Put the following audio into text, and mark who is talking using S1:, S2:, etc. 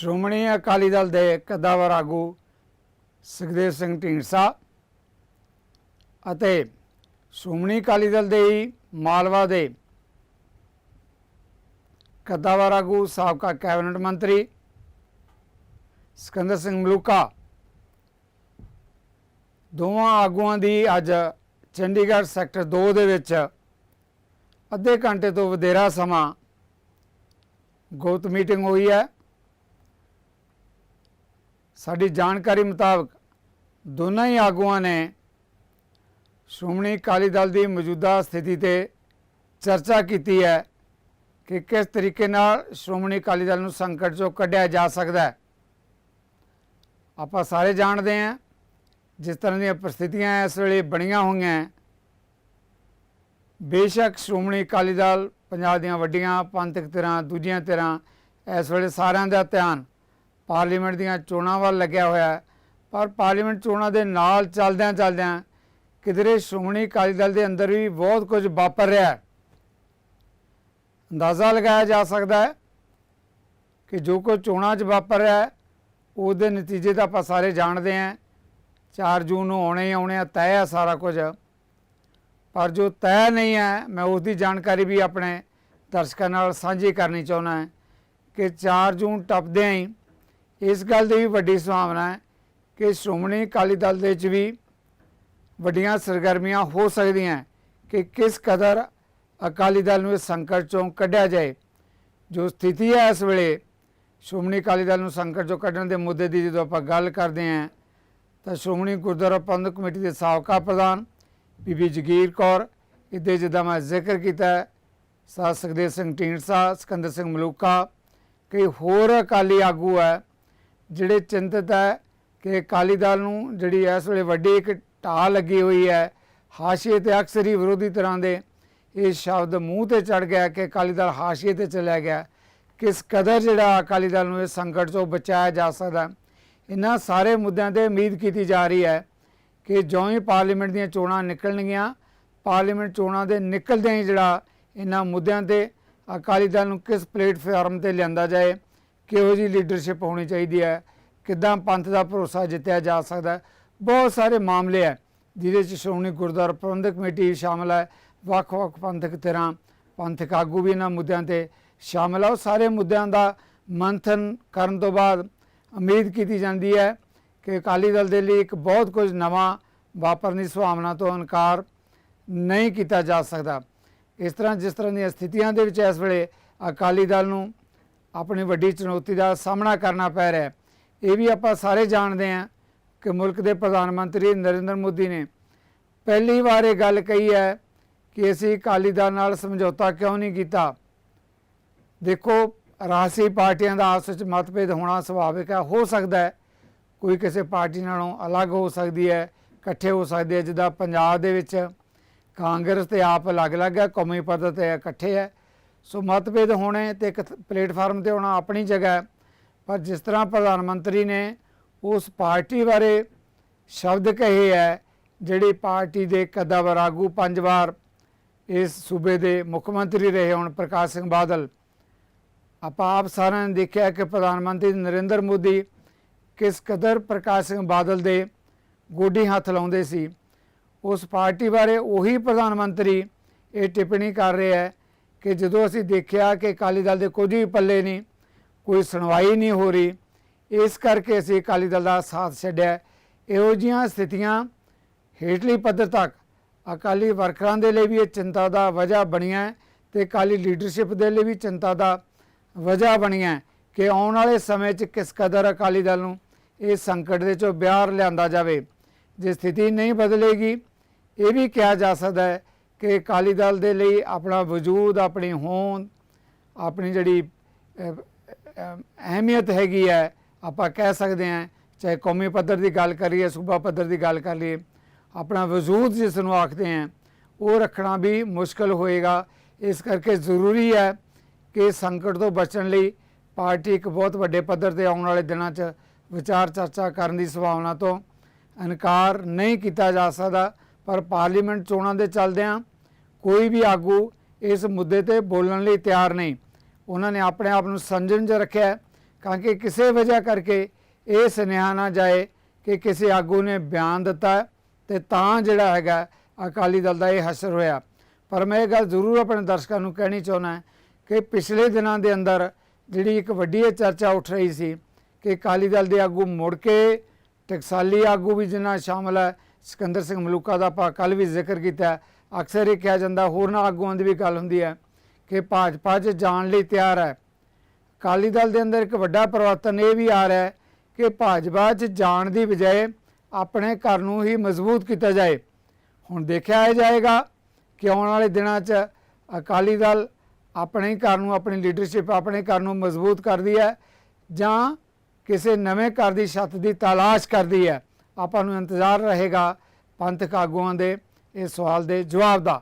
S1: ਸ਼੍ਰੋਮਣੀ ਅਕਾਲੀ ਦਲ ਦੇ ਕਦਾਵਰ ਆਗੂ ਸੁਖਦੇਵ ਸਿੰਘ ਢੀਂਡਸਾ ਅਤੇ ਸ਼੍ਰੋਮਣੀ ਅਕਾਲੀ ਦਲ ਦੇ ਹੀ ਮਾਲਵਾ ਦੇ ਕਦਾਵਰ ਆਗੂ ਸਾਬਕਾ ਕੈਬਨਿਟ ਮੰਤਰੀ ਸਿਕੰਦਰ ਸਿੰਘ ਮਲੂਕਾ। ਦੋਵਾਂ ਆਗੂਆਂ ਦੀ ਅੱਜ ਚੰਡੀਗੜ੍ਹ ਸੈਕਟਰ 2 ਦੇ ਵਿੱਚ ਅੱਧੇ ਘੰਟੇ ਤੋਂ ਵਧੇਰਾ ਸਮਾਂ ਗੁਪਤ ਮੀਟਿੰਗ ਹੋਈ ਹੈ। ਸਾਡੀ ਜਾਣਕਾਰੀ ਮੁਤਾਬਕ ਦੋਨਾਂ ਹੀ ਆਗੂਆਂ ਨੇ ਸ਼੍ਰੋਮਣੀ ਅਕਾਲੀ ਦਲ ਦੀ ਮੌਜੂਦਾ ਸਥਿਤੀ ਤੇ ਚਰਚਾ ਕੀਤੀ ਹੈ ਕਿ ਕਿਸ ਤਰੀਕੇ ਨਾਲ ਸ਼੍ਰੋਮਣੀ ਅਕਾਲੀ ਦਲ ਨੂੰ ਸੰਕਟ ਚੋਂ ਕੱਢਿਆ ਜਾ ਸਕਦਾ ਹੈ। ਆਪਾਂ ਸਾਰੇ ਜਾਣਦੇ ਹਾਂ ਜਿਸ ਤਰ੍ਹਾਂ ਦੀਆਂ ਪ੍ਰਸਥਿਤੀਆਂ ਇਸ ਵੇਲੇ ਬਣੀਆਂ ਹੋਈਆਂ ਬੇਸ਼ੱਕ ਸ਼੍ਰੋਮਣੀ ਅਕਾਲੀ ਦਲ ਪੰਜਾਬ ਦੀਆਂ ਵੱਡੀਆਂ ਪੰਥਕ ਧਿਰਾਂ, ਦੂਜੀਆਂ ਧਿਰਾਂ ਇਸ ਵੇਲੇ ਸਾਰਿਆਂ ਦਾ ਧਿਆਨ ਪਾਰਲੀਮੈਂਟ ਦੀਆਂ ਚੋਣਾਂ ਵੱਲ ਲੱਗਿਆ ਹੋਇਆ ਪਰ ਪਾਰਲੀਮੈਂਟ ਚੋਣਾਂ ਦੇ ਨਾਲ ਚੱਲਦਿਆਂ ਚੱਲਦਿਆਂ ਕਿਧਰੇ ਸ਼੍ਰੋਮਣੀ ਅਕਾਲੀ ਦਲ ਦੇ ਅੰਦਰ ਵੀ ਬਹੁਤ ਕੁਝ ਵਾਪਰ ਰਿਹਾ ਹੈ। ਅੰਦਾਜ਼ਾ ਲਗਾਇਆ ਜਾ ਸਕਦਾ ਹੈ ਕਿ ਜੋ ਕੁਝ ਚੋਣਾਂ 'ਚ ਵਾਪਰ ਰਿਹਾ ਹੈ, ਉਹਦੇ ਨਤੀਜੇ ਤਾਂ ਆਪਾਂ ਸਾਰੇ ਜਾਣਦੇ ਹਾਂ। 4 ਜੂਨ ਨੂੰ ਆਉਣੇ ਹੀ ਆਉਣੇ ਆ, ਤੈਅ ਹੈ ਸਾਰਾ ਕੁਝ। ਪਰ ਜੋ ਤੈਅ ਨਹੀਂ ਹੈ, ਮੈਂ ਉਸ ਦੀ ਜਾਣਕਾਰੀ ਵੀ ਆਪਣੇ ਦਰਸ਼ਕਾਂ ਨਾਲ ਸਾਂਝੀ ਕਰਨੀ ਚਾਹੁੰਦਾ ਹਾਂ ਕਿ 4 ਜੂਨ ਟੱਪਦਿਆਂ ਹੀ ਇਸ ਗੱਲ ਦੀ ਵੀ ਵੱਡੀ ਸੰਭਾਵਨਾ ਹੈ ਕਿ ਸ਼੍ਰੋਮਣੀ ਅਕਾਲੀ ਦਲ ਦੇ ਵਿੱਚ ਵੀ ਵੱਡੀਆਂ ਸਰਗਰਮੀਆਂ ਹੋ ਸਕਦੀਆਂ ਕਿ ਕਿਸ ਕਦਰ ਅਕਾਲੀ ਦਲ ਨੂੰ ਇਸ ਸੰਕਟ ਚੋਂ ਕੱਢਿਆ ਜਾਏ। ਜੋ ਸਥਿਤੀ ਹੈ ਇਸ ਵੇਲੇ ਸ਼੍ਰੋਮਣੀ ਅਕਾਲੀ ਦਲ ਨੂੰ ਸੰਕਟ ਚੋਂ ਕੱਢਣ ਦੇ ਮੁੱਦੇ ਦੀ ਜਦੋਂ ਆਪਾਂ ਗੱਲ ਕਰਦੇ ਹਾਂ ਤਾਂ ਸ਼੍ਰੋਮਣੀ ਗੁਰਦੁਆਰਾ ਪ੍ਰਬੰਧਕ ਕਮੇਟੀ ਦੇ ਸਾਬਕਾ ਪ੍ਰਧਾਨ ਬੀਬੀ ਜਗੀਰ ਕੌਰ ਇਹਦੇ ਜਿੱਦਾਂ ਮੈਂ ਜ਼ਿਕਰ ਕੀਤਾ ਹੈ, ਸੁਖਦੇਵ ਸਿੰਘ ਢੀਂਡਸਾ ਸਿਕੰਦਰ ਸਿੰਘ ਮਲੂਕਾ ਕਈ ਹੋਰ ਅਕਾਲੀ ਆਗੂ ਹੈ ਜਿਹੜੇ ਚਿੰਤਤ ਹੈ ਕਿ ਅਕਾਲੀ ਦਲ ਨੂੰ ਜਿਹੜੀ ਇਸ ਵੇਲੇ ਵੱਡੀ ਇੱਕ ਢਾਹ ਲੱਗੀ ਹੋਈ ਹੈ, ਹਾਸ਼ੀਏ ਤੇ ਅਕਸਰ ਹੀ ਵਿਰੋਧੀ ਤਰ੍ਹਾਂ ਦੇ ਇਹ ਸ਼ਬਦ ਮੂੰਹ ਤੇ ਚੜ ਗਿਆ ਕਿ ਅਕਾਲੀ ਦਲ ਹਾਸ਼ੀਏ ਤੇ ਚਲਿਆ ਗਿਆ। ਕਿਸ ਕਦਰ ਜਿਹੜਾ ਅਕਾਲੀ ਦਲ ਨੂੰ ਇਸ ਸੰਕਟ ਤੋਂ ਬਚਾਇਆ ਜਾ ਸਕਦਾ? ਇਹਨਾਂ ਸਾਰੇ ਮੁੱਦਿਆਂ ਤੇ ਉਮੀਦ ਕੀਤੀ ਜਾ ਰਹੀ ਹੈ ਕਿ ਜਿਉਂ ਹੀ ਪਾਰਲੀਮੈਂਟ ਦੀਆਂ ਚੋਣਾਂ ਨਿਕਲਣਗੀਆਂ, ਪਾਰਲੀਮੈਂਟ ਚੋਣਾਂ ਦੇ ਨਿਕਲਦਿਆਂ ਹੀ ਜਿਹੜਾ ਇਹਨਾਂ ਮੁੱਦਿਆਂ ਤੇ ਅਕਾਲੀ ਦਲ ਨੂੰ ਕਿਸ ਪਲੇਟਫਾਰਮ ਤੇ ਲਿਆਂਦਾ ਜਾਏ ਕਿਹੋ ਜੀ ਲੀਡਰਸ਼ਿਪ ਹੋਣੀ ਚਾਹੀਦੀ ਹੈ, ਕਿੱਦਾਂ ਪੰਥ ਦਾ ਭਰੋਸਾ ਜਿੱਤਿਆ ਜਾ ਸਕਦਾ ਹੈ। ਬਹੁਤ ਸਾਰੇ ਮਾਮਲੇ ਹੈ, ਜਿਹਦੇ ਚ ਸ਼੍ਰੋਮਣੀ ਗੁਰਦੁਆਰਾ ਪ੍ਰਬੰਧਕ ਕਮੇਟੀ ਵੀ ਸ਼ਾਮਲ ਹੈ, ਵੱਖ-ਵੱਖ ਪੰਥਕ ਧਿਰਾਂ, ਪੰਥਕ ਆਗੂ ਵੀ ਇਹਨਾਂ ਮੁੱਦਿਆਂ ਤੇ ਸ਼ਾਮਲ ਆ ਉਹ ਸਾਰੇ ਮੁੱਦਿਆਂ ਦਾ ਮੰਥਨ ਕਰਨ ਤੋਂ ਬਾਅਦ ਉਮੀਦ ਕੀਤੀ ਜਾਂਦੀ ਹੈ ਕਿ ਅਕਾਲੀ ਦਲ ਦੇ ਲਈ ਇੱਕ ਬਹੁਤ ਕੁਝ ਨਵਾਂ ਵਾਪਰਨੀ ਦੀ ਤੋਂ ਇਨਕਾਰ ਨਹੀਂ ਕੀਤਾ ਜਾ ਸਕਦਾ ਇਸ ਤਰ੍ਹਾਂ ਜਿਸ ਤਰ੍ਹਾਂ ਦੀਆਂ ਸਥਿਤੀਆਂ ਦੇ ਵਿੱਚ ਇਸ ਵੇਲੇ ਅਕਾਲੀ ਦਲ ਨੂੰ ਆਪਣੀ ਵੱਡੀ ਚੁਣੌਤੀ ਦਾ ਸਾਹਮਣਾ ਕਰਨਾ ਪੈ ਰਿਹਾ ਹੈ। ਇਹ ਵੀ ਆਪਾਂ ਸਾਰੇ ਜਾਣਦੇ ਹਾਂ ਕਿ ਮੁਲਕ ਦੇ ਪ੍ਰਧਾਨ ਮੰਤਰੀ ਨਰਿੰਦਰ ਮੋਦੀ ਨੇ ਪਹਿਲੀ ਵਾਰ ਇਹ ਗੱਲ ਕਹੀ ਹੈ ਕਿ ਅਸੀਂ ਅਕਾਲੀ ਦਲ ਨਾਲ ਸਮਝੌਤਾ ਕਿਉਂ ਨਹੀਂ ਕੀਤਾ। ਦੇਖੋ ਰਾਜਸੀ ਪਾਰਟੀਆਂ ਦਾ ਆਪਸ ਵਿੱਚ ਮਤਭੇਦ ਹੋਣਾ ਸੁਭਾਵਿਕ ਹੈ, ਹੋ ਸਕਦਾ ਹੈ ਕੋਈ ਕਿਸੇ ਪਾਰਟੀ ਨਾਲੋਂ ਅਲੱਗ ਹੋ ਸਕਦੀ ਹੈ, ਇਕੱਠੇ ਹੋ ਸਕਦੇ ਆ ਜਿੱਦਾਂ ਪੰਜਾਬ ਦੇ ਵਿੱਚ ਕਾਂਗਰਸ ਤੇ ਆਪ ਅਲੱਗ-ਅਲੱਗ ਹੈ, ਕੌਮੀ ਪੱਧਰ ਤੇ ਇਕੱਠੇ ਹੈ। ਸੋ ਮਤਭੇਦ ਹੋਣੇ ਤੇ ਇੱਕ ਪਲੇਟਫਾਰਮ ਤੇ ਹੋਣਾ ਆਪਣੀ ਜਗ੍ਹਾ ਹੈ। ਪਰ ਜਿਸ ਤਰ੍ਹਾਂ ਪ੍ਰਧਾਨ ਮੰਤਰੀ ਨੇ ਉਸ ਪਾਰਟੀ ਬਾਰੇ ਸ਼ਬਦ ਕਹੇ ਹੈ, ਜਿਹੜੀ ਪਾਰਟੀ ਦੇ ਕਦਾਵਰ ਆਗੂ ਪੰਜ ਵਾਰ ਇਸ ਸੂਬੇ ਦੇ ਮੁੱਖ ਮੰਤਰੀ ਰਹੇ ਹੁਣ, ਪ੍ਰਕਾਸ਼ ਸਿੰਘ ਬਾਦਲ। ਆਪਾਂ ਆਪ ਸਾਰਿਆਂ ਨੇ ਦੇਖਿਆ ਕਿ ਪ੍ਰਧਾਨ ਮੰਤਰੀ ਨਰਿੰਦਰ ਮੋਦੀ ਕਿਸ ਕਦਰ ਪ੍ਰਕਾਸ਼ ਸਿੰਘ ਬਾਦਲ ਦੇ ਗੋਡੀ ਹੱਥ ਲਾਉਂਦੇ ਸੀ। ਉਸ ਪਾਰਟੀ ਬਾਰੇ ਉਹੀ ਪ੍ਰਧਾਨ ਮੰਤਰੀ ਇਹ ਟਿੱਪਣੀ ਕਰ ਰਿਹਾ ਹੈ ਕਿ ਜਦੋਂ ਅਸੀਂ ਦੇਖਿਆ ਕਿ ਅਕਾਲੀ ਦਲ ਦੇ ਕੁਝ ਵੀ ਪੱਲੇ ਨਹੀਂ, ਕੋਈ ਸੁਣਵਾਈ ਨਹੀਂ ਹੋ ਰਹੀ, ਇਸ ਕਰਕੇ ਅਸੀਂ ਅਕਾਲੀ ਦਲ ਦਾ ਸਾਥ ਛੱਡਿਆ। ਇਹੋ ਜਿਹੀਆਂ ਸਥਿਤੀਆਂ ਹੇਠਲੀ ਪੱਧਰ ਤੱਕ ਅਕਾਲੀ ਵਰਕਰਾਂ ਦੇ ਲਈ ਵੀ ਇਹ ਚਿੰਤਾ ਦਾ ਵਜ੍ਹਾ ਬਣੀਆਂ ਹੈ ਤੇ ਅਕਾਲੀ ਲੀਡਰਸ਼ਿਪ ਦੇ ਲਈ ਵੀ ਚਿੰਤਾ ਦਾ ਵਜ੍ਹਾ ਬਣੀਆਂ ਕਿ ਆਉਣ ਵਾਲੇ ਸਮੇਂ 'ਚ ਕਿਸ ਕਦਰ ਅਕਾਲੀ ਦਲ ਨੂੰ ਇਹ ਸੰਕਟ ਦੇ ਚੋਂ ਬਿਆਰ ਲਿਆਂਦਾ ਜਾਵੇ। ਜੇ ਸਥਿਤੀ ਨਹੀਂ ਬਦਲੇਗੀ, ਇਹ ਵੀ ਕਿਹਾ ਜਾ ਸਕਦਾ ਹੈ ਕਿ ਅਕਾਲੀ ਦਲ ਦੇ ਲਈ ਆਪਣਾ ਵਜੂਦ, ਆਪਣੀ ਹੋਂਦ, ਆਪਣੀ ਜਿਹੜੀ ਅਹਿਮੀਅਤ ਹੈਗੀ ਹੈ, ਆਪਾਂ ਕਹਿ ਸਕਦੇ ਹਾਂ, ਚਾਹੇ ਕੌਮੀ ਪੱਧਰ ਦੀ ਗੱਲ ਕਰੀਏ ਸੂਬਾ ਪੱਧਰ ਦੀ ਗੱਲ ਕਰ ਲਈਏ, ਆਪਣਾ ਵਜੂਦ ਜਿਸ ਨੂੰ ਆਖਦੇ ਹਾਂ, ਉਹ ਰੱਖਣਾ ਵੀ ਮੁਸ਼ਕਲ ਹੋਏਗਾ। ਇਸ ਕਰਕੇ ਜ਼ਰੂਰੀ ਹੈ ਕਿ ਸੰਕਟ ਤੋਂ ਬਚਣ ਲਈ ਪਾਰਟੀ ਇੱਕ ਬਹੁਤ ਵੱਡੇ ਪੱਧਰ ਤੇ ਆਉਣ ਵਾਲੇ ਦਿਨਾਂ 'ਚ ਵਿਚਾਰ ਚਰਚਾ ਕਰਨ ਦੀ ਸੰਭਾਵਨਾ ਤੋਂ ਇਨਕਾਰ ਨਹੀਂ ਕੀਤਾ ਜਾ ਸਕਦਾ, ਪਰ ਪਾਰਲੀਮੈਂਟ ਚੋਣਾਂ ਦੇ ਚੱਲਦਿਆਂ ਕੋਈ ਵੀ ਆਗੂ ਇਸ ਮੁੱਦੇ ਤੇ ਬੋਲਣ ਲਈ ਤਿਆਰ ਨਹੀਂ। ਉਹਨਾਂ ਨੇ ਆਪਣੇ ਆਪ ਨੂੰ ਸੰਜਮ 'ਚ ਰੱਖਿਆ ਹੈ ਕਿਉਂਕਿ ਕਿਸੇ ਵਜ੍ਹਾ ਕਰਕੇ ਇਹ ਸੁਨੇਹਾ ਨਾ ਜਾਏ ਕਿ ਕਿਸੇ ਆਗੂ ਨੇ ਬਿਆਨ ਦਿੱਤਾ ਹੈ ਤੇ ਤਾਂ ਜਿਹੜਾ ਹੈਗਾ ਅਕਾਲੀ ਦਲ ਦਾ ਇਹ ਹਸ਼ਰ ਹੋਇਆ। ਪਰ ਮੈਂ ਇਹ ਗੱਲ ਜ਼ਰੂਰ ਆਪਣੇ ਦਰਸ਼ਕਾਂ ਨੂੰ ਕਹਿਣੀ ਚਾਹੁੰਦਾ ਕਿ ਪਿਛਲੇ ਦਿਨਾਂ ਦੇ ਅੰਦਰ ਜਿਹੜੀ ਇੱਕ ਵੱਡੀ ਇਹ ਚਰਚਾ ਉੱਠ ਰਹੀ ਸੀ ਕਿ ਅਕਾਲੀ ਦਲ ਦੇ ਆਗੂ ਮੁੜ ਕੇ ਟਕਸਾਲੀ ਆਗੂ ਵੀ ਜਿਨ੍ਹਾਂ ਸ਼ਾਮਲ ਹੈ, ਸਿਕੰਦਰ ਸਿੰਘ ਮਲੂਕਾ ਦਾ ਆਪਾਂ ਕੱਲ ਵੀ ਜ਼ਿਕਰ ਕੀਤਾ ਅਕਸਰ ਇਹ ਕਿਹਾ ਜਾਂਦਾ, ਹੋਰਨਾਂ ਆਗੂਆਂ ਦੀ ਵੀ ਗੱਲ ਹੁੰਦੀ ਹੈ ਕਿ ਭਾਜਪਾ 'ਚ ਜਾਣ ਲਈ ਤਿਆਰ ਹੈ। ਅਕਾਲੀ ਦਲ ਦੇ ਅੰਦਰ ਇੱਕ ਵੱਡਾ ਪਰਿਵਰਤਨ ਇਹ ਵੀ ਆ ਰਿਹਾ ਹੈ ਕਿ ਭਾਜਪਾ 'ਚ ਜਾਣ ਦੀ ਬਜਾਏ ਆਪਣੇ ਘਰ ਨੂੰ ਹੀ ਮਜ਼ਬੂਤ ਕੀਤਾ ਜਾਏ। ਹੁਣ ਦੇਖਿਆ ਇਹ ਜਾਏਗਾ ਕਿ ਆਉਣ ਵਾਲੇ ਦਿਨਾਂ 'ਚ ਅਕਾਲੀ ਦਲ ਆਪਣੇ ਹੀ ਘਰ ਨੂੰ, ਆਪਣੀ ਲੀਡਰਸ਼ਿਪ ਆਪਣੇ ਘਰ ਨੂੰ ਮਜ਼ਬੂਤ ਕਰਦੀ ਹੈ ਜਾਂ ਕਿਸੇ ਨਵੇਂ ਘਰ ਦੀ ਛੱਤ ਦੀ ਤਲਾਸ਼ ਕਰਦੀ ਹੈ। ਆਪਾਂ ਨੂੰ ਇੰਤਜ਼ਾਰ ਰਹੇਗਾ ਪੰਥਕ ਆਗੂਆਂ ਦੇ। ਇਸ ਸਵਾਲ ਦੇ ਜਵਾਬ ਦਾ